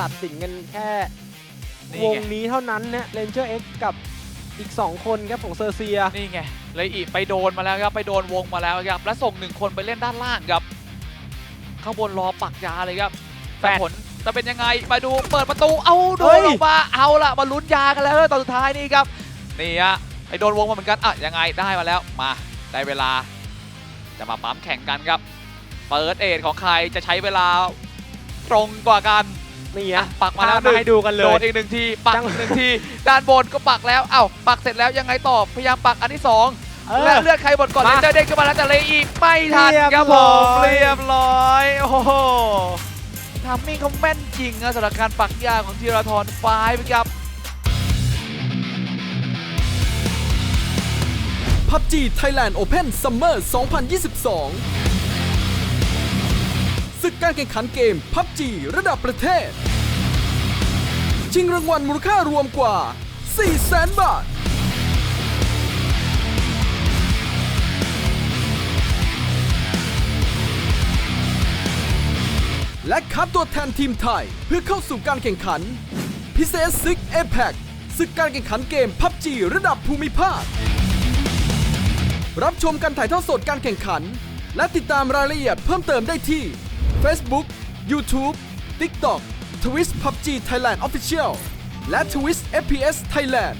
ตัดสินกันแค่นี่วงไง นี้เท่านั้นนะเรนเจอร์เอ็กกับอีก 2 คนครับของเซอร์เซีย นี่ไงเลยอีกไปโดนมาแล้วครับ ไปโดนวงมาแล้วครับ แล้วส่งหนึ่งคนไปเล่นด้านล่างครับ ข้างบนรอปักยาเลยครับแฟแต่ดผลจะเป็นยังไง มาดูเปิดประตู เอาโดเฮ้นย ออกมา เอาละมาลุ้นยากันแล้วตอนสุดท้ายนี่ครับ นี่ฮะไปโดนวงมาเหมือนกันอะยังไงได้มาแล้ว มาได้เวลา จะมาปั๊มแข่งกันครับ เปิดเอทของใครจะใช้เวลา ตรงกว่ากันนี่อะฮะปักมาแล้วพมาให้ดูกันเลโดยนอีกหนึ่งทีปักจังอีกหนึ่งทีด้านบนก็ปักแล้วเอ้าปักเสร็จแล้วยังไงต่อพยายามปักอันที่สองเออและเลือดใครหมดก่อนมาเลนเจอร์เด้งขึ้นมาแล้วแต่เลยอีกไม่ทันเรียบครับผร้มอยเรียบร้อยโอ้โหทามมิ่งเขาแม่นจริงนะสำหรับการปักยาของธีรทรฟ้ายครับ PUBG Thailand Open Summer 2022 ศึกการแข่งขันเกม PUBG ระดับประเทศ ชิงรางวัลมูลค่ารวมกว่า 400,000 บาท และคัดตัวแทนทีมไทยเพื่อเข้าสู่การแข่งขัน พิเศษซึก APEC ศึกการแข่งขันเกม PUBG ระดับภูมิภาค รับชมการถ่ายทอดสดการแข่งขัน และติดตามรายละเอียดเพิ่มเติมได้ที่ Facebook YouTube TikTok Twitch PUBG Thailand Official และ Twitch FPS Thailand